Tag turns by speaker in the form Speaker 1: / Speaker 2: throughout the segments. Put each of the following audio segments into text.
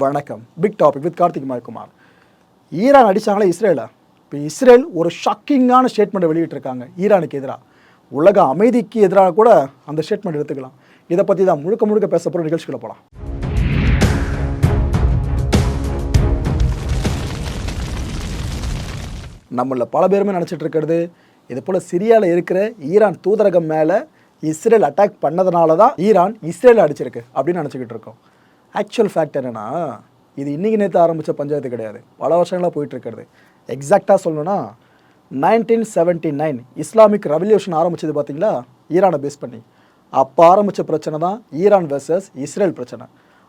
Speaker 1: வணக்கம். Big topic with Karthik Kumar Iran அடிச்சாங்களே இஸ்ரேலா? இப்போ இஸ்ரேல் ஒரு ஷாக்கிங்கான ஸ்டேட்மெண்ட்டை வெளியிட்டிருக்காங்க. ஈரானுக்கு எதிராக. உலக அமைதிக்கு எதிராக கூட அந்த ஸ்டேட்மெண்ட் எடுத்துக்கலாம். இதை பற்றி தான் முழுக்க முழுக்க பேச போகிற நிகழ்ச்சிக்குள்ள போகலாம் நம்மள பல பேருமே நினச்சிட்டு இருக்கிறது இது போல் சிரியாவில் இருக்கிற ஈரான் தூதரகம் மேலே இஸ்ரேல் அட்டாக் பண்ணதுனால தான் ஈரான் இஸ்ரேல் அடிச்சிருக்கு அப்படின்னு நினச்சிக்கிட்டு இருக்கோம். ஆக்சுவல் ஃபேக்ட் என்னென்னா இது இன்றைக்கி நேற்று ஆரம்பித்த பஞ்சாயத்து கிடையாது. பல வருஷங்களாக போயிட்டுருக்கிறது. எக்ஸாக்டாக சொல்லணும்னா nineteen seventy nine Islamic revolution ஆரம்பிச்சது பார்த்தீங்களா ஈரானை பேஸ் பண்ணி. அப்போ ஆரம்பித்த பிரச்சனை தான் ஈரான் வெர்சஸ் இஸ்ரேல் பிரச்சனை.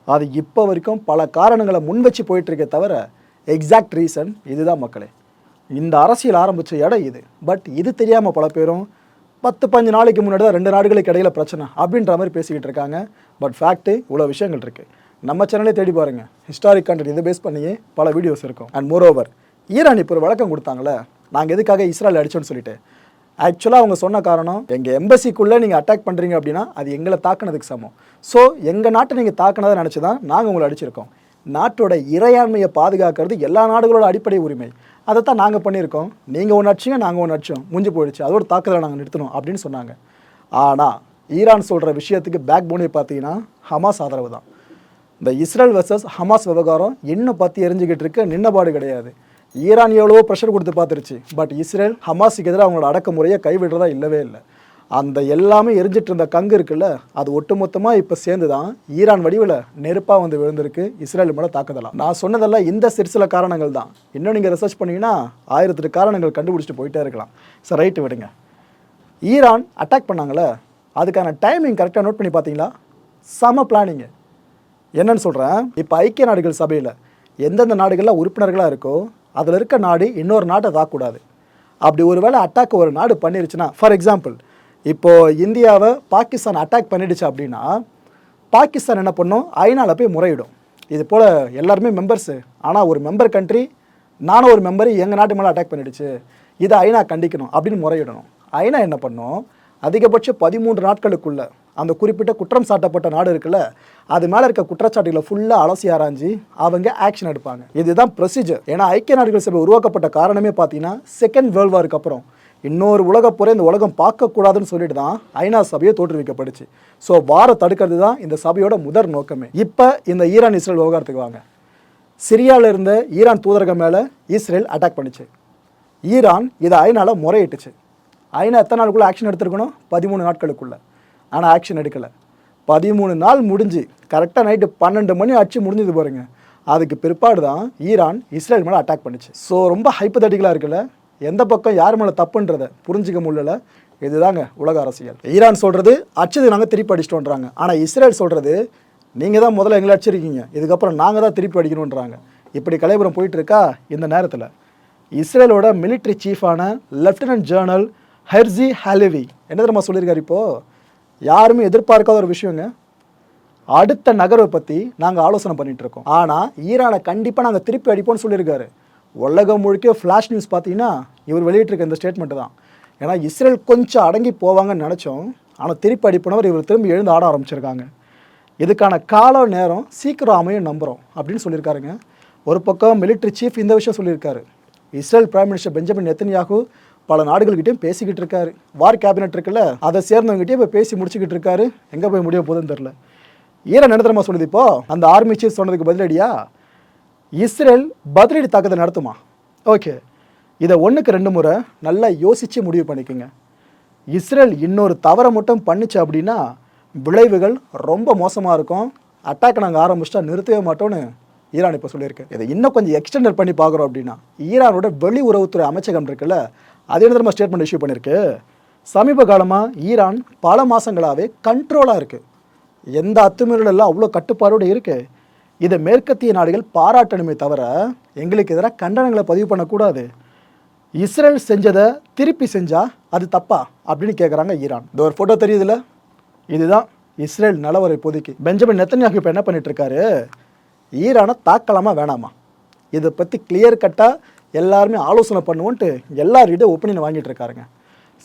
Speaker 1: அது இப்போ வரைக்கும் பல காரணங்களை முன் வச்சு போயிட்டுருக்கே தவிர எக்ஸாக்ட் ரீசன் இதுதான் மக்களே. இந்த அரசியல் ஆரம்பித்த இடம் இது. பட் இது தெரியாமல் பல பேரும் பத்து பஞ்சு நாளைக்கு முன்னாடி தான் ரெண்டு நாடுகளுக்கு இடையில பிரச்சனை அப்படின்ற மாதிரி பேசிக்கிட்டு இருக்காங்க. பட் ஃபேக்ட்டு இவ்வளோ விஷயங்கள் இருக்குது நம்ம சேனலே தேடி பாருங்கள் ஹிஸ்டாரிக் கண்டென்ட் இதை பேஸ் பண்ணியே பல வீடியோஸ் இருக்கும். அண்ட் மோர் ஓவர் ஈரான் இப்போ ஒரு வழக்கம் கொடுத்தாங்களே நாங்கள் எதுக்காக இஸ்ரேல் அடிச்சோன்னு சொல்லிட்டு. ஆக்சுவலாக அவங்க சொன்ன காரணம் எங்கள் எம்பசிக்குள்ளே நீங்கள் அட்டாக் பண்ணுறீங்க அப்படின்னா அது எங்களை தாக்குனதுக்கு சமம். ஸோ எங்கள் நாட்டை நீங்கள் தாக்குனதை நினச்சி தான் நாங்கள் உங்களை அடிச்சிருக்கோம். நாட்டோட இறையாண்மையை பாதுகாக்கிறது எல்லா நாடுகளோட அடிப்படை உரிமை. அதை தான் நாங்கள் பண்ணியிருக்கோம். நீங்கள் ஒன்று அடிச்சிங்க நாங்கள் ஒன்று அடிச்சோம். முடிஞ்சு போயிடுச்சு. அதோட தாக்குதலை நாங்கள் நிறுத்தணும் அப்படின்னு சொன்னாங்க. ஆனால் ஈரான் சொல்கிற விஷயத்துக்கு பேக் போனே பார்த்தீங்கன்னா ஹமாஸ் ஆதரவு தான். இந்த இஸ்ரேல் வெர்சஸ் ஹமாஸ் விவகாரம் இன்னும் பற்றி எரிஞ்சுக்கிட்டு இருக்க. நின்னபாடு கிடையாது. ஈரான் எவ்வளவோ ப்ரெஷர் கொடுத்து பார்த்துருச்சு. பட் இஸ்ரேல் ஹமாஸுக்கு எதிராக அவங்களோட அடக்குமுறையை கைவிடுறதா இல்லவே இல்லை. அந்த எல்லாமே எரிஞ்சிட்டு இருந்த கங்கு இருக்குல்ல அது ஒட்டுமொத்தமாக இப்போ சேர்ந்து தான் ஈரான் வடிவில் நெருப்பாக வந்து விழுந்திருக்கு. இஸ்ரேல் மேலே தாக்குதலாம் நான் சொன்னதெல்லாம் இந்த சிறு சில காரணங்கள் தான். இன்னும் நீங்கள் ரிசர்ச் பண்ணீங்கன்னா ஆயிரத்தெட்டு காரணங்கள் கண்டுபிடிச்சிட்டு போயிட்டே இருக்கலாம். சார் ரைட்டு விடுங்க. ஈரான் அட்டாக் பண்ணாங்களே அதுக்கான டைமிங் கரெக்டாக நோட் பண்ணி பார்த்தீங்களா? செம பிளானிங்கு என்னன்னு சொல்கிறேன் இப்போ ஐக்கிய நாடுகள் சபையில் எந்தெந்த நாடுகளில் உறுப்பினர்களாக இருக்கோ அதில் இருக்க நாடு இன்னொரு நாட்டை தாக்கக்கூடாது. அப்படி ஒருவேளை அட்டாக் ஒரு நாடு பண்ணிருச்சுன்னா ஃபார் எக்ஸாம்பிள் இப்போது இந்தியாவை பாகிஸ்தான் அட்டாக் பண்ணிடுச்சு அப்படின்னா பாகிஸ்தான் என்ன பண்ணும்? ஐநாவில் போய் முறையிடும். இது போல் எல்லாருமே மெம்பர்ஸு ஆனால் ஒரு மெம்பர் கண்ட்ரி நானும் ஒரு மெம்பர் எங்கள் நாட்டு மேலே அட்டாக் பண்ணிடுச்சு. இதை ஐநா கண்டிக்கணும் அப்படின்னு முறையிடணும். ஐநா என்ன பண்ணும்? அதிகபட்சம் பதிமூன்று நாட்களுக்குள்ளே அந்த குறிப்பிட்ட குற்றம் சாட்டப்பட்ட நாடு இருக்குல்ல அது மேலே இருக்க குற்றச்சாட்டுகளை ஃபுல்லாக அலசி ஆராய்ஞ்சு அவங்க ஆக்ஷன் எடுப்பாங்க. இதுதான் ப்ரொசீஜர் ஏன்னா ஐக்கிய நாடுகள் சபை உருவாக்கப்பட்ட காரணமே பார்த்தீங்கன்னா செகண்ட் வேர்ல்டு வாருக்கு அப்புறம். இன்னொரு உலகப்புற இந்த உலகம் பார்க்கக்கூடாதுன்னு சொல்லிட்டு தான் ஐநா சபையை தோற்றுவிக்கப்படுச்சு ஸோ வார தடுக்கிறது தான் இந்த சபையோட முதற் நோக்கமே. இப்போ இந்த ஈரான் இஸ்ரேல் விவகாரத்துக்கு வாங்க. சிரியாவில் இருந்த ஈரான் தூதரகம் மேலே இஸ்ரேல் அட்டாக் பண்ணிச்சு. ஈரான் இதை ஐநாவில் முறையிட்டுச்சு. ஐநா எத்தனை நாளுக்குள்ளே ஆக்ஷன் எடுத்திருக்கணும்? பதிமூணு நாட்களுக்குள்ளே. ஆனால் ஆக்ஷன் எடுக்கலை. பதிமூணு நாள் முடிஞ்சு கரெக்டாக நைட்டு பன்னெண்டு மணி ஆச்சு முடிஞ்சது பாருங்க. அதுக்கு பிற்பாடு தான் ஈரான் இஸ்ரேல் மேலே அட்டாக் பண்ணுச்சு. ஸோ ரொம்ப ஹைப்பதட்டிக்கலாக இருக்குல்ல? எந்த பக்கம் யார் மேலே தப்புன்றதை புரிஞ்சிக்க முடியல இதுதாங்க உலக அரசியல். ஈரான் சொல்கிறது அச்சது நாங்கள் திருப்பி அடிச்சிட்டோன்றாங்க. ஆனால் இஸ்ரேல் சொல்கிறது நீங்கள் தான் முதல்ல எங்களை அடிச்சிருக்கீங்க. இதுக்கப்புறம் நாங்கள் தான் திருப்பி அடிக்கணுன்றாங்க இப்படி கலைபுரம் போயிட்டுருக்கா? இந்த நேரத்தில். இஸ்ரேலோட மிலிட்ரி சீஃபான லெஃப்டினன்ட் ஜேர்னல் ஹெர்ஜி ஹாலிவி என்ன தெரியுமா சொல்லியிருக்காரு இப்போது யாருமே எதிர்பார்க்காத ஒரு விஷயங்க. அடுத்த நகர்வை பற்றி நாங்கள் ஆலோசனை பண்ணிகிட்டு இருக்கோம். ஆனால் ஈரானை கண்டிப்பாக நாங்கள் திருப்பி அடிப்போம்னு சொல்லியிருக்காரு. உலகம் முழுக்க ஃப்ளாஷ் நியூஸ் பார்த்தீங்கன்னா இவர் வெளியிட்டிருக்க இந்த ஸ்டேட்மெண்ட்டு தான். ஏன்னா இஸ்ரேல் கொஞ்சம் அடங்கி போவாங்கன்னு நினச்சோம். ஆனால் திருப்பி அடிப்பனவர் இவர் திரும்பி எழுந்து ஆட ஆரம்பிச்சிருக்காங்க. இதுக்கான கால நேரம் சீக்கிரம் அமையும் நம்புகிறோம் அப்படின்னு சொல்லியிருக்காருங்க. ஒரு பக்கம் மிலிட்ரி சீஃப் இந்த விஷயம் சொல்லியிருக்காரு. Israel prime minister Benjamin Netanyahu பல நாடுகள்கிட்டயும் பேசிக்கிட்டு இருக்காரு. வார் கேபினெட் இருக்குல்ல அதை சேர்ந்தவங்ககிட்டயும் இப்போ பேசி முடிச்சுக்கிட்டு இருக்காரு. எங்கே போய் முடிய போகுதுன்னு தெரில ஈரான் என்ன தெரியுமா சொல்லுது இப்போ? அந்த ஆர்மி சீஃப் சொன்னதுக்கு பதிலடியா இஸ்ரேல் பதிலடி தாக்குதல் நடத்துமா? ஓகே. இதை ஒன்றுக்கு ரெண்டு முறை நல்லா யோசித்து முடிவு பண்ணிக்கோங்க. இஸ்ரேல் இன்னொரு தவறை மட்டும் பண்ணிச்சு அப்படின்னா விளைவுகள் ரொம்ப மோசமாக இருக்கும். அட்டாக் நாங்கள் ஆரம்பிச்சிட்டா நிறுத்தவே மாட்டோம்னு ஈரான் இப்போ சொல்லியிருக்கு. இதை இன்னும் கொஞ்சம் எக்ஸ்டெண்டட் பண்ணி பார்க்குறோம் அப்படின்னா ஈரானோட வெளி உறவுத்துறை அமைச்சகம் இருக்குல்ல அது என்ன தெரியுமா ஸ்டேட்மெண்ட் இஷ்யூ பண்ணியிருக்கு சமீப காலமாக ஈரான் பல மாதங்களாகவே கண்ட்ரோலாக இருக்குது எந்த அத்துமீறலும் எல்லாம் அவ்வளோ கட்டுப்பாடோடு இருக்குது இதை மேற்கத்திய நாடுகள் பாராட்டணுமே தவிர எங்களுக்கு எதிராக கண்டனங்களை பதிவு பண்ணக்கூடாது. இஸ்ரேல் செஞ்சதை திருப்பி செஞ்சால் அது தப்பா அப்படின்னு கேட்குறாங்க ஈரான். இந்த ஒரு ஃபோட்டோ தெரியுதுல்ல இதுதான் இஸ்ரேல் நிலவரம் இப்போதைக்கு பெஞ்சமின் நெத்தன்யாகு இப்போ என்ன பண்ணிகிட்ருக்காரு ஈரானை தாக்கலாமா வேணாமா? இதை பற்றி கிளியர் கட்டாக எல்லாருமே ஆலோசனை பண்ணுவோன்ட்டு எல்லார்கிட்ட ஒப்பீனியன் வாங்கிட்டு இருக்காருங்க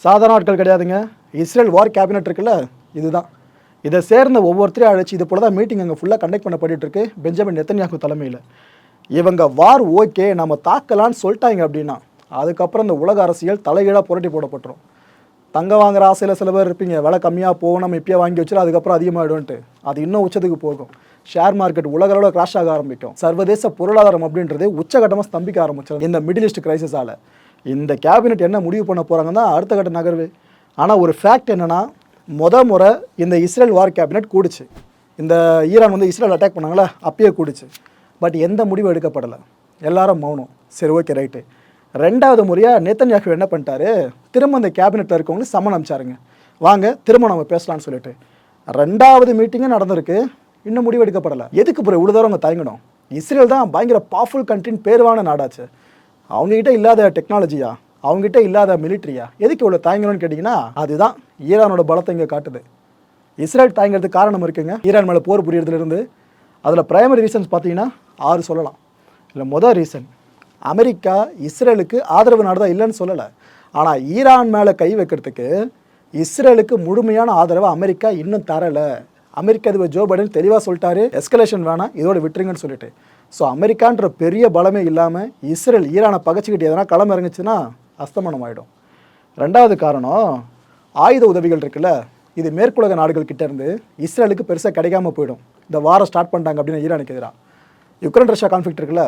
Speaker 1: சாதாரண ஆட்கள் கிடையாதுங்க. இஸ்ரேல் வார் கேபினட் இருக்குல்ல இதுதான். இதை சேர்ந்த ஒவ்வொருத்தரையும் அழைச்சி இது போல தான் மீட்டிங் அங்கே ஃபுல்லாக கண்டக்ட் பண்ணப்பட்டு இருக்கு பெஞ்சமின் நெத்தன்யாக்கு தலைமையில். இவங்க வார் ஓகே நம்ம தாக்கலான்னு சொல்லிட்டாங்க அப்படின்னா அதுக்கப்புறம் இந்த உலக அரசியல் தலைகீழாக புரட்டி போடப்பட்டுரும். தங்க வாங்குற ஆசையில் சில பேர் இருப்பீங்க. விலை கம்மியாக போகும் நம்ம இப்பயே வாங்கி வச்சுட்டு அதுக்கப்புறம் அதிகமாகிடும்ட்டு அது இன்னும் உச்சத்துக்கு போகும். ஷேர் மார்க்கெட் உலக அளவில் கிராஷ் ஆக ஆரம்பிக்கும். சர்வதேச பொருளாதாரம் அப்படின்றது உச்சகட்டமாக ஸ்தம்பிக்க ஆரம்பிச்சிடும் இந்த மிடில் ஈஸ்ட் கிரைசிஸால் இந்த கேபினெட் என்ன முடிவு பண்ண போகிறாங்கன்னா அடுத்த கட்ட நகர்வு. ஆனால் ஒரு ஃபேக்ட் என்னென்னா முத முறை இந்த இஸ்ரேல் வார் கேபினெட் கூடுச்சு. இந்த ஈரான் வந்து இஸ்ரேல் அட்டாக் பண்ணாங்களே அப்பயே கூடுச்சு. பட் எந்த முடிவும் எடுக்கப்படலை. எல்லாரும் மௌனம். சரி ஓகே ரைட்டு ரெண்டாவது முறையாக நேத்தன்யாகு என்ன பண்ணிட்டாரு? திரும்ப அந்த கேபினெட்டில் இருக்கவங்களும் சம்மன் அனுப்பிச்சாருங்க வாங்க திரும்ப நம்ம பேசலாம்னு சொல்லிட்டு. ரெண்டாவது மீட்டிங்கும் நடந்திருக்கு. இன்னும் முடிவு எடுக்கப்படலை. எதுக்கு பிறகு இவ்வளோ தூரம் அவங்க தயங்கணும்? இஸ்ரேல் தான் பயங்கர பவர்ஃபுல் கண்ட்ரின்னு பேருவான நாடாச்சு. அவங்ககிட்ட இல்லாத டெக்னாலஜியா அவங்ககிட்ட இல்லாத மிலிட்ரியா எதுக்கு இவ்வளோ தயங்கணும்னு கேட்டிங்கன்னா அதுதான் ஈரானோட பலத்தை இங்கே காட்டுது. இஸ்ரேல் தயங்கிறதுக்கு காரணம் இருக்குங்க. ஈரான் மேலே போர் புரியறதுலேருந்து அதில் பிரைமரி ரீசன்ஸ் பார்த்தீங்கன்னா ஆறு சொல்லலாம். இல்லை மொதல் ரீசன் அமெரிக்கா இஸ்ரேலுக்கு ஆதரவு நாடு தான் இல்லைன்னு சொல்லலை. ஆனால் ஈரான் மேலே கை வைக்கிறதுக்கு இஸ்ரேலுக்கு முழுமையான ஆதரவை அமெரிக்கா இன்னும் தரலை. அமெரிக்க அதிபர் ஜோ பைடன் தெளிவாக சொல்லிட்டாரு எஸ்கலேஷன் வேணாம் இதோட விட்டுருங்கன்னு சொல்லிட்டு. ஸோ அமெரிக்கான்ற பெரிய பலமே இல்லாமல் இஸ்ரேல் ஈரானை பகச்சிக்கிட்டு எதனா களம் இறங்குச்சுன்னா அஸ்தமனம் ஆகிடும் ரெண்டாவது காரணம் ஆயுத உதவிகள் இருக்குல்ல இது மேற்குலக நாடுகள் கிட்டேருந்து இஸ்ரேலுக்கு பெருசாக கிடைக்காம போயிடும். இந்த வாரம் ஸ்டார்ட் பண்ணிட்டாங்க அப்படின்னு ஈரானுக்கு எதிராக யுக்ரைன் ரஷ்யா கான்ஃப்ளிக்ட் இருக்குல்ல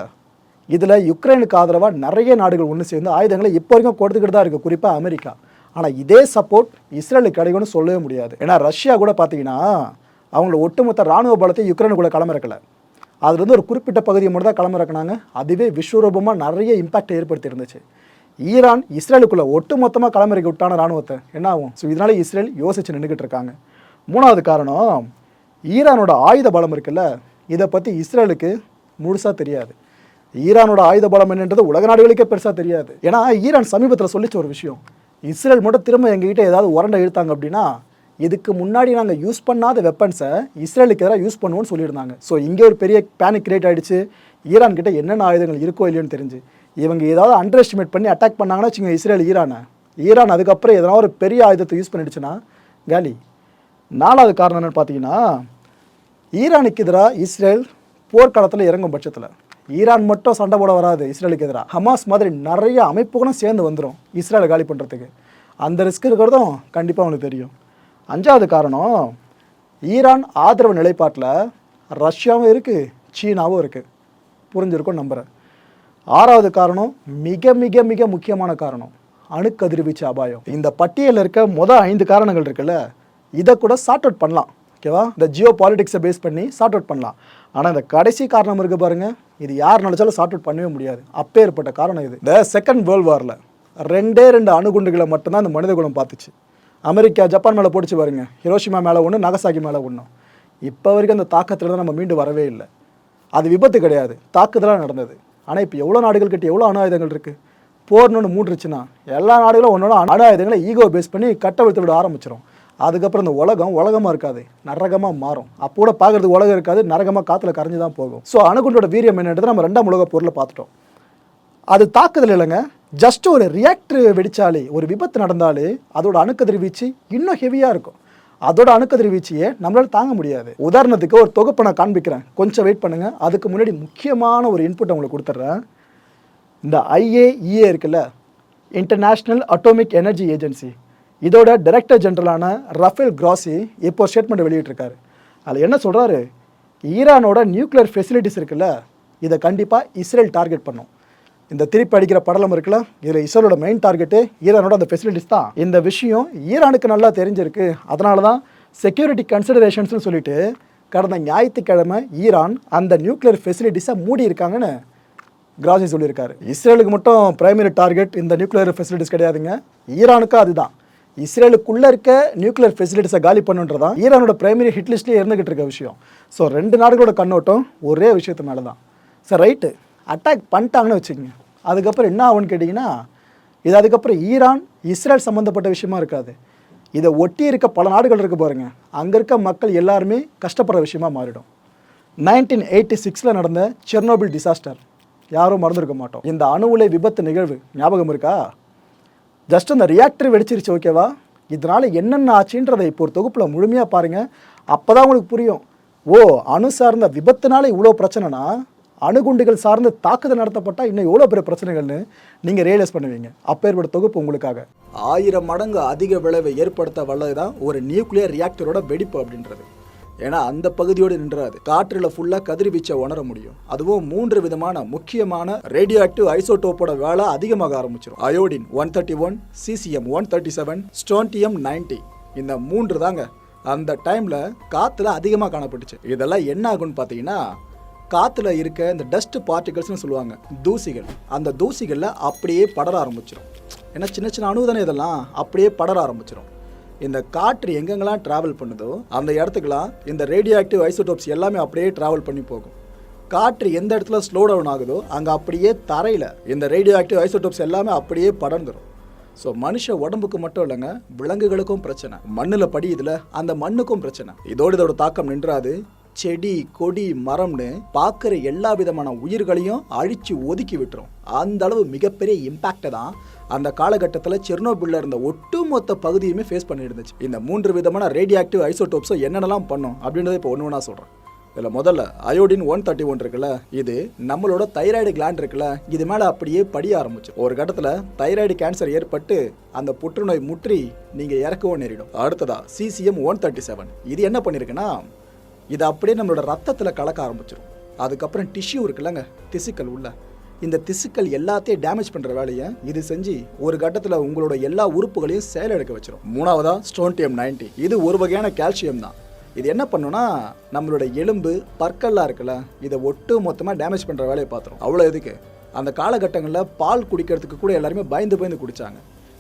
Speaker 1: இதில் யுக்ரைனுக்கு ஆதரவாக நிறைய நாடுகள் ஒன்று சேர்ந்து ஆயுதங்களை இப்போ வரைக்கும் கொடுத்துக்கிட்டு தான் இருக்குது குறிப்பாக அமெரிக்கா. ஆனால் இதே சப்போர்ட் இஸ்ரேலுக்கு கிடைக்கும்னு சொல்லவே முடியாது. ஏன்னா ரஷ்யா கூட பார்த்தீங்கன்னா அவங்கள ஒட்டுமொத்த ராணுவ பலத்தை யுக்ரைனுக்குள்ளே களமிறக்கலை. அதுலேருந்து ஒரு குறிப்பிட்ட பகுதியை மட்டும் தான் களமிறக்குனாங்க. அதுவே விஸ்வரூபமாக நிறைய இம்பாக்ட் ஏற்படுத்தி இருந்துச்சு. ஈரான் இஸ்ரேலுக்குள்ளே ஒட்டுமொத்தமாக களமிறக்கி விட்டான ராணுவத்தை என்ன ஆகும்? ஸோ இதனால் இஸ்ரேல் யோசிச்சு நின்றுக்கிட்டு இருக்காங்க. மூணாவது காரணம் ஈரானோட ஆயுத பலம் இருக்குல்ல இதை பற்றி இஸ்ரேலுக்கு முழுசாக தெரியாது. ஈரானோட ஆயுத பலம் என்னன்றது உலக நாடுகளுக்கே பெருசாக தெரியாது. ஏன்னா ஈரான் சமீபத்தில் சொல்லிச்ச ஒரு விஷயம். இஸ்ரேல் மட்டும் திரும்ப எங்ககிட்ட ஏதாவது உரண்டை இழுத்தாங்க அப்படின்னா இதுக்கு முன்னாடி நாங்கள் யூஸ் பண்ணாத வெப்பன்ஸை இஸ்ரேலுக்கு எதிராக யூஸ் பண்ணுவோம்னு சொல்லியிருந்தாங்க. ஸோ இங்கே ஒரு பெரிய பேனிக் கிரியேட் ஆயிடுச்சு. ஈரான் கிட்ட என்னென்ன ஆயுதங்கள் இருக்கோ இல்லையோன்னு தெரிஞ்சு. இவங்க ஏதாவது அண்டர் எஸ்டிமேட் பண்ணி அட்டாக் பண்ணாங்கன்னா வச்சுங்க இஸ்ரேல் ஈரானை. ஈரான் அதுக்கப்புறம் எதனா ஒரு பெரிய ஆயுதத்தை யூஸ் பண்ணிடுச்சுன்னா காலி. நாலாவது காரணம் என்னன்னு பார்த்தீங்கன்னா ஈரானுக்கு எதிராக இஸ்ரேல் போர்க்காலத்தில் இறங்கும் பட்சத்தில். ஈரான் மட்டும் சண்டை போட வராது இஸ்ரேலுக்கு எதிராக ஹமாஸ் மாதிரி நிறைய அமைப்புகளும் சேர்ந்து வந்துடும் இஸ்ரேலை காலி பண்ணுறதுக்கு அந்த ரிஸ்க் இருக்கிறதும் கண்டிப்பாக அவனுக்கு தெரியும். அஞ்சாவது காரணம் ஈரான் ஆதரவு நிலைப்பாட்டில் ரஷ்யாவும் இருக்குது சீனாவும் இருக்குது புரிஞ்சிருக்கும் நம்புகிறேன் ஆறாவது காரணம் மிக மிக மிக முக்கியமான காரணம் அணுக்கதிர்வீச்சு அபாயம். இந்த பட்டியலில் இருக்க மொதல் ஐந்து காரணங்கள் இருக்குல்ல இதை கூட சார்ட் அவுட் பண்ணலாம். ஓகேவா இந்த ஜியோ பாலிடிக்ஸை பேஸ் பண்ணி சார்ட் அவுட் பண்ணலாம். ஆனால் இந்த கடைசி காரணம் இருக்குது பாருங்கள் இது யார் நினச்சாலும் சார்ட் அவுட் பண்ணவே முடியாது. அப்பேற்பட்ட காரணம் இது. இந்த செகண்ட் வேர்ல்டு வாரில் ரெண்டே ரெண்டு அணுகுண்டுகளை மட்டும்தான் இந்த மனித குலம் பார்த்துச்சு. அமெரிக்கா ஜப்பான் மேலே போட்டுச்சு பாருங்க. ஹிரோஷிமா மேலே ஒன்று நகசாகி மேலே ஒன்று இப்போ வரைக்கும் அந்த தாக்கத்தில் தான் நம்ம மீண்டு வரவே இல்லை. அது விபத்து கிடையாது. தாக்குதலாக நடந்தது. ஆனால் இப்போ எவ்வளோ நாடுகள் கிட்ட எவ்வளோ அணு ஆயுதங்கள் இருக்குது போர்னு ஒன்று மூண்டுருச்சுன்னா எல்லா நாடுகளும் ஒன்றோட அணு ஆயுதங்களை ஈகோ பேஸ் பண்ணி கட்ட விழுத்து விட ஆரம்பிச்சிடும் அதுக்கப்புறம் இந்த உலகம் உலகமாக இருக்காது நரகமாக மாறும். அப்போ கூட பார்க்குறதுக்கு உலகம் இருக்காது நரகமாக காற்றுல கரைஞ்சு தான் போகும். ஸோ அணுகுண்டோட வீரியம் என்னன்றது நம்ம ரெண்டாம் உலக பொருளை பார்த்துட்டோம். அது தாக்குதல் இல்லைங்க. ஜஸ்ட் ஒரு ரியாக்டர் வெடித்தாலே ஒரு விபத்து நடந்தாலே அதோட அணுக்கதிர் வீச்சு இன்னும் ஹெவியாக இருக்கும். அதோட அணுக்கதிர் வீச்சியை நம்மளால் தாங்க முடியாது. உதாரணத்துக்கு ஒரு தொகுப்பை நான் காண்பிக்கிறேன். கொஞ்சம் வெயிட் பண்ணுங்கள் அதுக்கு முன்னாடி முக்கியமான ஒரு இன்புட் உங்களுக்கு கொடுத்துட்றேன். இந்த ஐஏஇஏ இருக்குல்ல இன்டர்நேஷ்னல் அட்டோமிக் எனர்ஜி ஏஜென்சி இதோட டைரக்டர் ஜென்ரலான ரஃபேல் கிராசி இப்போ ஸ்டேட்மெண்ட் வெளியிட்டிருக்காரு. அதில் என்ன சொல்கிறாரு ஈரானோட நியூக்ளியர் ஃபெசிலிட்டிஸ் இருக்குல்ல இதை கண்டிப்பாக இஸ்ரேல் டார்கெட் பண்ணும். இந்த திருப்பி அடிக்கிற படலம் இருக்குல்ல இதில் இஸ்ரேலோட மெயின் டார்கெட்டு ஈரானோட அந்த ஃபெசிலிட்டிஸ் தான். இந்த விஷயம் ஈரானுக்கு நல்லா தெரிஞ்சிருக்கு. அதனால தான் செக்யூரிட்டி கன்சிடரேஷன்ஸ்னு சொல்லிட்டு கடந்த ஞாயிற்றுக்கிழமை ஈரான் அந்த நியூக்ளியர் ஃபெசிலிட்டிஸை மூடி இருக்காங்கன்னு கிராசி சொல்லியிருக்காரு. இஸ்ரேலுக்கு மட்டும் பிரைமரி டார்கெட் இந்த நியூக்ளியர் ஃபெசிலிட்டிஸ் கிடையாதுங்க. ஈரானுக்கும் அதுதான். இஸ்ரேலுக்குள்ளே இருக்க நியூக்ளியர் ஃபெசிலிட்டிஸை காலி பண்ணுன்றதான் ஈரானோட பிரைமரி ஹிட் லிஸ்ட்லேயே இருந்துகிட்டு இருக்க விஷயம். ஸோ ரெண்டு நாடுகளோட கண்ணோட்டம் ஒரே விஷயத்து மேலே தான் சார் ரைட்டு அட்டாக் பண்ணிட்டாங்கன்னு வச்சுக்கோங்க. அதுக்கப்புறம் என்ன ஆகும்னு கேட்டிங்கன்னா இது அதுக்கப்புறம் ஈரான் இஸ்ரேல் சம்மந்தப்பட்ட விஷயமா இருக்காது. இதை ஒட்டி இருக்க பல நாடுகள் இருக்குது பாருங்க. அங்கே இருக்க மக்கள் எல்லாருமே கஷ்டப்படுற விஷயமா மாறிடும். நைன்டீன் எயிட்டி சிக்ஸில் நடந்த செர்னோபிள் டிசாஸ்டர் யாரும் மறந்துருக்க மாட்டோம். இந்த அணு உலை விபத்து நிகழ்வு ஞாபகம் இருக்கா? ஜஸ்ட் அந்த ரியாக்டர் வெடிச்சிருச்சு ஓகேவா இதனால் என்னென்ன ஆச்சுன்றதை இப்போ ஒரு தொகுப்பில் முழுமையாக பாருங்கள் அப்போ தான் உங்களுக்கு புரியும். ஓ அணு சார்ந்த விபத்துனால இவ்வளோ பிரச்சனைனா அணுகுண்டுகள் சார்ந்து தாக்குதல் நடத்தப்பட்டால் இன்னும் எவ்வளோ பெரிய பிரச்சனைகள்னு நீங்கள் ரியலைஸ் பண்ணுவீங்க. அப்பேற்பட்ட தொகுப்பு உங்களுக்காக. ஆயிரம் மடங்கு அதிக விளைவை ஏற்படுத்த வல்லது தான் ஒரு நியூக்ளியர் ரியாக்டரோட வெடிப்பு அப்படின்றது. ஏன்னா அந்த பகுதியோடு நின்றாது. காற்றில் ஃபுல்லாக கதிர்வீச்சை உணர முடியும். அதுவும் மூன்று விதமான முக்கியமான ரேடியோ ஆக்டிவ் ஐசோடோப்போட வேலை அதிகமாக ஆரம்பிச்சிடும் iodine one thirty one caesium one thirty seven strontium ninety இந்த மூன்று தாங்க அந்த டைமில் காற்றுல அதிகமாக காணப்பட்டுச்சு. இதெல்லாம் என்ன ஆகும்னு பார்த்தீங்கன்னா காற்றுல இருக்க இந்த டஸ்ட் பார்ட்டிகல்ஸ்னு சொல்லுவாங்க தூசிகள். அந்த தூசிகளில் அப்படியே படர ஆரம்பிச்சிடும் ஏன்னா சின்ன சின்ன அணு தானே இதெல்லாம் அப்படியே படர ஆரம்பிச்சிடும் இந்த காற்று எங்கெங்கெல்லாம் ட்ராவல் பண்ணுதோ அந்த இடத்துக்குலாம் இந்த ரேடியோ ஆக்டிவ் ஐசோடோப்ஸ் எல்லாமே அப்படியே ட்ராவல் பண்ணி போகும். காற்று எந்த இடத்துல ஸ்லோ டவுன் ஆகுதோ அங்கே அப்படியே தரையில் இந்த ரேடியோ ஆக்டிவ் ஐசோடோப்ஸ் எல்லாமே அப்படியே படர்ந்துடும் ஸோ மனுஷ உடம்புக்கு மட்டும் இல்லைங்க விலங்குகளுக்கும் பிரச்சனை. மண்ணில் படியுதுல அந்த மண்ணுக்கும் பிரச்சனை. இதோடு இதோட தாக்கம் நின்றாது. செடி கொடி மரம்னு பார்க்குற எல்லா விதமான உயிர்களையும் அழித்து ஒதுக்கி விட்டுரும். அந்த அளவு மிகப்பெரிய இம்பேக்டை தான் அந்த காலகட்டத்தில் செர்னோபில்ல இருந்த ஒட்டுமொத்த பகுதியுமே ஃபேஸ் பண்ணியிருந்துச்சு. இந்த மூன்று விதமான ரேடியோ ஆக்டிவ் ஐசோடோப்ஸை என்னென்னலாம் பண்ணும் அப்படின்றத இப்போ ஒன்று ஒன்றா சொல்கிறேன் இதில் முதல்ல அயோடின் ஒன் தேர்ட்டி ஒன் இருக்குல்ல இது நம்மளோட தைராய்டு கிளாண்ட் இருக்குல்ல இது மேலே அப்படியே படிய ஆரம்பிச்சு. ஒரு கட்டத்தில் தைராய்டு கேன்சர் ஏற்பட்டு அந்த புற்றுநோய் முற்றி நீங்கள் இறக்கவும் நேரிடும். அடுத்ததா சிசிஎம் ஒன் தேர்ட்டி செவன் இது என்ன பண்ணியிருக்குன்னா இது அப்படியே நம்மளோட ரத்தத்தில் கலக்க ஆரம்பிச்சிடும் அதுக்கப்புறம் டிஷ்யூ இருக்குல்லங்க திசுக்கள் உள்ள. இந்த திசுக்கள் எல்லாத்தையும் டேமேஜ் பண்ணுற வேலையை இது செஞ்சு ஒரு கட்டத்தில் உங்களோட எல்லா உறுப்புகளையும் செயலெடுக்க வச்சிடும் மூணாவதா ஸ்டோன்டியம் நைன்டி இது ஒரு வகையான கால்சியம் தான். இது என்ன பண்ணுன்னா நம்மளோட எலும்பு பற்கள்லாம் இருக்குல்ல இதை ஒட்டு மொத்தமாக டேமேஜ் பண்ணுற வேலையை பார்த்துரும். அவ்வளோ எதுக்கு? அந்த காலகட்டங்களில் பால் குடிக்கிறதுக்கு கூட எல்லாருமே பயந்து பயந்து குடிச்சாங்க.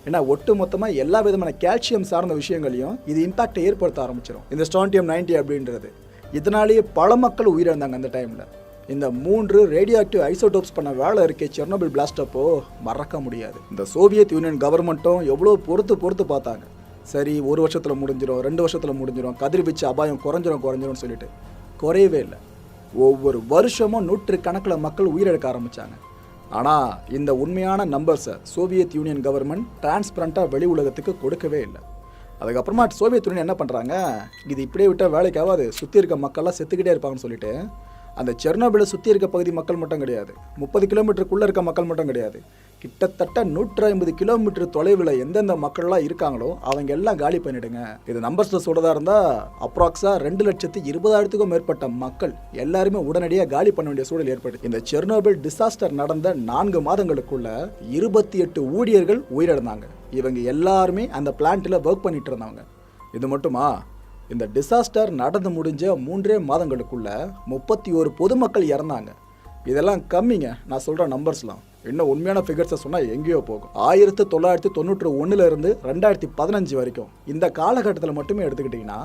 Speaker 1: ஏன்னா ஒட்டு மொத்தமாக எல்லா விதமான கால்சியம் சார்ந்த விஷயங்களையும் இது இம்பாக்டை ஏற்படுத்த ஆரம்பிச்சிடும் இந்த ஸ்டான்டியம் நைன்டி அப்படின்றது இதனாலேயே பல மக்கள் உயிரிழந்தாங்க அந்த டைமில் இந்த மூன்று ரேடியோ ஆக்டிவ் ஐசோடோப்ஸ் பண்ண வேலை இருக்கே செர்னபிள் பிளாஸ்ட் அப்போ மறக்க முடியாது. இந்த சோவியத் யூனியன் கவர்மெண்ட்டும் எவ்வளோ பொறுத்து பொறுத்து பார்த்தாங்க. சரி ஒரு வருஷத்தில் முடிஞ்சிடும் ரெண்டு வருஷத்தில் முடிஞ்சிடும் கதிர்வீச்சு அபாயம் குறைஞ்சிரும் குறைஞ்சிரும்னு சொல்லிட்டு குறையவே இல்லை. ஒவ்வொரு வருஷமும் நூற்றுக்கணக்கில் மக்கள் உயிரிழக்க ஆரம்பித்தாங்க ஆனால் இந்த உண்மையான நம்பர்ஸை சோவியத் யூனியன் கவர்மெண்ட் டிரான்ஸ்பரண்ட்டாக வெளி உலகத்துக்கு கொடுக்கவே இல்லை. அதுக்கப்புறமா சோவியத் யூனியன் என்ன பண்ணுறாங்க இது இப்படியே விட்டால் வேலைக்கு ஆகாது சுற்றி இருக்க மக்கள்லாம் செத்துக்கிட்டே இருப்பாங்கன்னு சொல்லிட்டு அந்த செர்னோபிலை சுற்றி இருக்க பகுதி மக்கள் மட்டும் கிடையாது. முப்பது கிலோமீட்டருக்குள்ளே இருக்க மக்கள் மட்டும் கிடையாது. கிட்டத்தட்ட நூற்றி ஐம்பது கிலோமீட்டர் தொலைவில் எந்தெந்த மக்கள்லாம் இருக்காங்களோ அவங்க எல்லாம் காலி பண்ணிடுங்க. இது நம்பர்ஸில் சொல்கிறதா இருந்தால் அப்ராக்ஸாக ரெண்டு லட்சத்து இருபதாயிரத்துக்கும் மேற்பட்ட மக்கள் எல்லாருமே உடனடியாக காலி பண்ண வேண்டிய சூழல் ஏற்பட்டு இந்த செர்னோபில் டிசாஸ்டர் நடந்த நான்கு மாதங்களுக்குள்ள இருபத்தி எட்டு ஊழியர்கள் உயிரிழந்தாங்க. இவங்க எல்லாருமே அந்த பிளான்ட்டில் ஒர்க் பண்ணிட்டு இருந்தவங்க. இது மட்டுமா? இந்த டிசாஸ்டர் நடந்து முடிஞ்ச மூன்றே மாதங்களுக்குள்ள முப்பத்தி ஒரு பொதுமக்கள் இறந்தாங்க. இதெல்லாம் கம்மிங்க. நான் சொல்கிற நம்பர்ஸ்லாம் இன்னும் உண்மையான ஃபிகர்ஸை சொன்னால் எங்கேயோ போகும். ஆயிரத்தி தொள்ளாயிரத்தி தொண்ணூற்றி ஒன்றுலேருந்து ரெண்டாயிரத்தி பதினஞ்சு வரைக்கும். இந்த காலகட்டத்தில் மட்டுமே எடுத்துக்கிட்டிங்கன்னா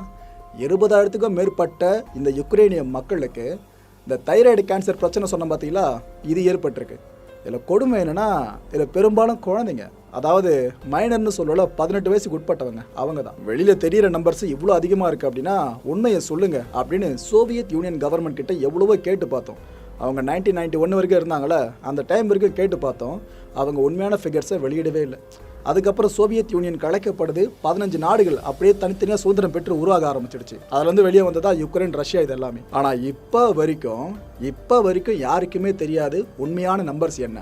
Speaker 1: இருபதாயிரத்துக்கும் மேற்பட்ட இந்த யுக்ரைனிய மக்களுக்கு இந்த தைராய்டு கேன்சர் பிரச்சனை சொன்ன பார்த்தீங்களா இது ஏற்பட்டிருக்கு. இதில் கொடுமை என்னென்னா இதில் பெரும்பாலும் குழந்தைங்க அதாவது மைனர்னு சொல்லல பதினெட்டு வயசுக்கு உட்பட்டவங்க அவங்க தான் வெளியில் தெரியிற நம்பர்ஸ் இவ்வளோ அதிகமாக இருக்குது அப்படின்னா உண்மையை சொல்லுங்கள் அப்படின்னு சோவியத் யூனியன் கவர்மெண்ட் கிட்ட எவ்வளவோ கேட்டு பார்த்தோம். அவங்க நைன்டீன் நைன்டி ஒன் வரைக்கும் இருந்தாங்களே அந்த டைம் வரைக்கும் கேட்டு பார்த்தோம். அவங்க உண்மையான ஃபிகர்ஸை வெளியிடவே இல்லை. அதுக்கப்புறம் சோவியத் யூனியன் கலைக்கப்படுது. பதினஞ்சு நாடுகள் அப்படியே தனித்தனியாக சுதந்திரம் பெற்று உருவாக ஆரம்பிச்சிடுச்சு. அதுலேருந்து வெளியே வந்ததா யுக்ரைன் ரஷ்யா இது எல்லாமே ஆனால் இப்போ வரைக்கும் இப்போ வரைக்கும் யாருக்குமே தெரியாது உண்மையான நம்பர்ஸ் என்ன.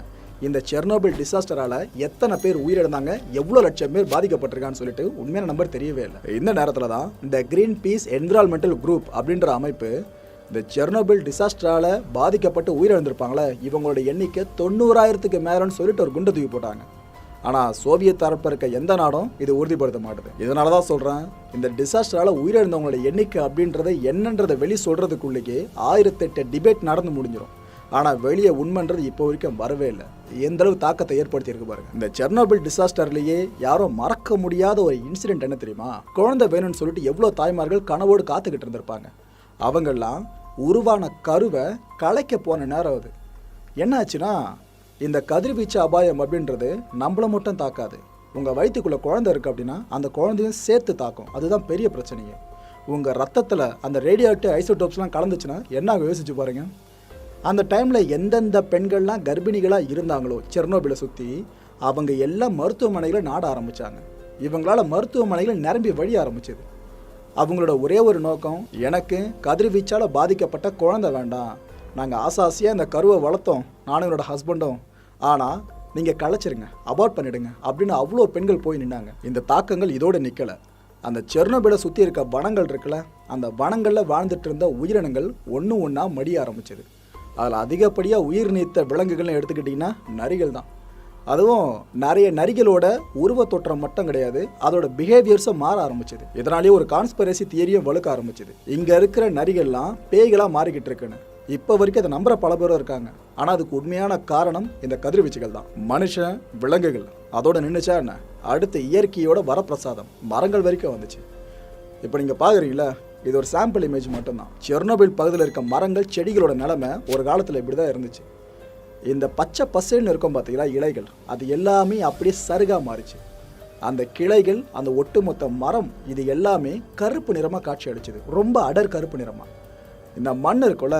Speaker 1: இந்த செர்னோபிள் டிசாஸ்டரால எத்தனை பேர் உயிரிழந்தாங்க எவ்வளோ லட்சம் பேர் பாதிக்கப்பட்டிருக்கான்னு சொல்லிட்டு உண்மையான நம்பர் தெரியவே இல்லை. இந்த நேரத்தில் தான் இந்த கிரீன் பீஸ் என்விரான்மெண்டல் குரூப் அப்படின்ற அமைப்பு இந்த செர்னோபிள் டிசாஸ்டரால பாதிக்கப்பட்டு உயிரிழந்திருப்பாங்களே இவங்களோட எண்ணிக்கை தொண்ணூறாயிரத்துக்கு மேலன்னு சொல்லிட்டு ஒரு குண்டை தூக்கி போட்டாங்க. ஆனால் சோவியத் தரப்பில் இருக்க எந்த நாடும் இது உறுதிப்படுத்த மாட்டுது. இதனால தான் சொல்கிறேன் இந்த டிசாஸ்டரால் உயிரிழந்தவங்களோட எண்ணிக்கை அப்படின்றத என்னன்றதை வெளி சொல்கிறதுக்குள்ளேயே ஆயிரத்தெட்டு டிபேட் நடந்து முடிஞ்சிடும் ஆனால் வெளியே உண்மைன்றது இப்போ வரைக்கும் வரவே இல்லை. எந்த அளவு தாக்கத்தை ஏற்படுத்தியிருக்கு பாருங்க. இந்த செர்னோபிள் டிசாஸ்டர்லேயே யாரும் மறக்க முடியாத ஒரு இன்சிடென்ட் என்ன தெரியுமா? குழந்தை வேணும்னு சொல்லிட்டு எவ்வளோ தாய்மார்கள் கனவோடு காத்துக்கிட்டு இருந்திருப்பாங்க. அவங்கெல்லாம் உருவான கருவை கலைக்க போன நேரம் அது. என்னாச்சுன்னா இந்த கதிர்வீச்சு அபாயம் அப்படின்றது நம்மளை மட்டும் தாக்காது. உங்கள் வயிற்றுக்குள்ளே குழந்தை இருக்குது அப்படின்னா அந்த குழந்தையும் சேர்த்து தாக்கும். அதுதான் பெரிய பிரச்சனைங்க உங்கள் ரத்தத்தில் அந்த ரேடியோ ஆக்டிவ் ஐசோடோப்ஸ்லாம் கலந்துச்சுன்னா என்ன யோசிச்சு பாருங்க. அந்த டைமில் எந்தெந்த பெண்கள்லாம் கர்ப்பிணிகளாக இருந்தாங்களோ செர்னோபிலை சுற்றி அவங்க எல்லாம் மருத்துவமனைகளை நாட ஆரம்பித்தாங்க இவங்களால் மருத்துவமனைகள் நிரம்பி வழி ஆரம்பிச்சது. அவங்களோட ஒரே ஒரு நோக்கம் எனக்கு கதிர்வீச்சால் பாதிக்கப்பட்ட குழந்தை வேண்டாம். நாங்கள் ஆசை ஆசையாக இந்த கருவை வளர்த்தோம். நானும் என்னோட ஹஸ்பண்டும் ஆனால் நீங்கள் களைச்சிருங்க அபார்ட் பண்ணிடுங்க அப்படின்னு அவ்வளோ பெண்கள் போய் நின்னாங்க. இந்த தாக்கங்கள் இதோடு நிற்கலை அந்த செர்னோபிலை சுற்றி இருக்க வனங்கள் இருக்குல்ல அந்த வனங்களில் வாழ்ந்துட்டு இருந்த உயிரினங்கள் ஒன்று ஒன்றா மடிய ஆரம்பிச்சது. அதில் அதிகப்படியாக உயிர் நீத்த விலங்குகள்னு எடுத்துக்கிட்டிங்கன்னா நரிகள் தான். அதுவும் நிறைய நரிகளோட உருவ மட்டும் கிடையாது அதோட பிஹேவியர்ஸும் மாற ஆரம்பிச்சது. இதனாலேயே ஒரு கான்ஸ்பரசி தியரியும் வலுக்க ஆரம்பிச்சது. இங்கே இருக்கிற நரிகள்லாம் பேய்களாக மாறிக்கிட்டு இருக்குன்னு. இப்போ வரைக்கும் அதை நம்புகிற பல பேரும் இருக்காங்க. ஆனால் அதுக்கு உண்மையான காரணம் இந்த கதிர்வீச்சுகள் தான். மனுஷன் விலங்குகள். அதோட நின்றுச்சா என்ன? அடுத்து இயற்கையோட வரப்பிரசாதம். மரங்கள் வரைக்கும் வந்துச்சு. இப்போ நீங்கள் பார்க்குறீங்களா இது ஒரு சாம்பிள் இமேஜ் மட்டும்தான். செர்னோபில் பகுதியில் இருக்க மரங்கள் செடிகளோட நிலமை ஒரு காலத்தில் இப்படி தான் இருந்துச்சு. இந்த பச்சை பசேல்னு இருக்கும் பார்த்தீங்களா இலைகள்? அது எல்லாமே அப்படியே சருகாக மாறிச்சு. அந்த கிளைகள் அந்த ஒட்டுமொத்த மரம் இது எல்லாமே கருப்பு நிறமாக காட்சி அடிச்சுது ரொம்ப அடர் கருப்பு நிறமாக இந்த மண் இருக்கும்ல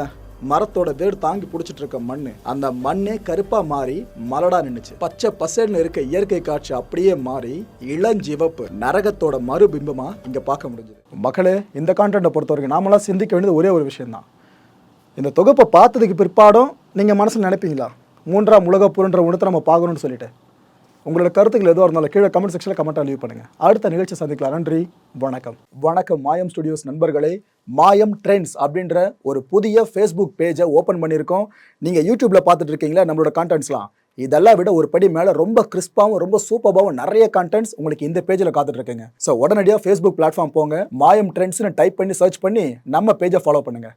Speaker 1: மரத்தோட வேர் தாங்கி பிடிச்சிட்டு இருக்க மண் அந்த மண்ணே கருப்பா மாறி மலடா நின்றுச்சு பச்சை பசேல்னு இருக்க இயற்கை காட்சி அப்படியே மாறி இளஞ்சிவப்பு. நரகத்தோட மறுபிம்பமா இங்க பார்க்க முடிஞ்சது. மக்களே இந்த கான்டென்ட்டை பொறுத்த வரைக்கும் நாமெல்லாம் சிந்திக்க வேண்டியது ஒரே ஒரு விஷயம்தான். இந்த தொகுப்பை பார்த்ததுக்கு பிற்பாடும் நீங்கள் மனசில் நினைப்பீங்களா? மூன்றாம் உலக புரன்ற உணத்தை நம்ம பார்க்கணும்னு சொல்லிட்டு. உங்களோட கருத்துக்கள் எதுவாக இருந்தாலும் கீழே கமெண்ட் செக்ஷனில் கமெண்ட்டாக லீவ் பண்ணுங்கள் அடுத்த நிகழ்ச்சி சந்திக்கலாம். நன்றி வணக்கம். வணக்கம் மாயம் ஸ்டுடியோஸ் நண்பர்களே. மாயம் ட்ரெண்ட்ஸ் அப்படின்ற ஒரு புதிய ஃபேஸ்புக் பேஜை ஓப்பன் பண்ணியிருக்கோம். நீங்கள் யூடியூப்பில் பார்த்துட்டு இருக்கீங்களா நம்மளோட கான்டென்ட்ஸ்லாம் இதெல்லாம் விட ஒரு படி மேலே ரொம்ப கிறிஸ்பாகவும் ரொம்ப சூப்பராகவும் நிறைய கண்டென்ட்ஸ் உங்களுக்கு இந்த பேஜில் காத்துட்டு இருக்குங்க ஸோ உடனடியாக ஃபேஸ்புக் பிளாட்ஃபார்ம் போங்க. மாயம் ட்ரெண்ட்ஸ்னு டைப் பண்ணி சர்ச் பண்ணி நம்ம பேஜை ஃபாலோ பண்ணுங்கள்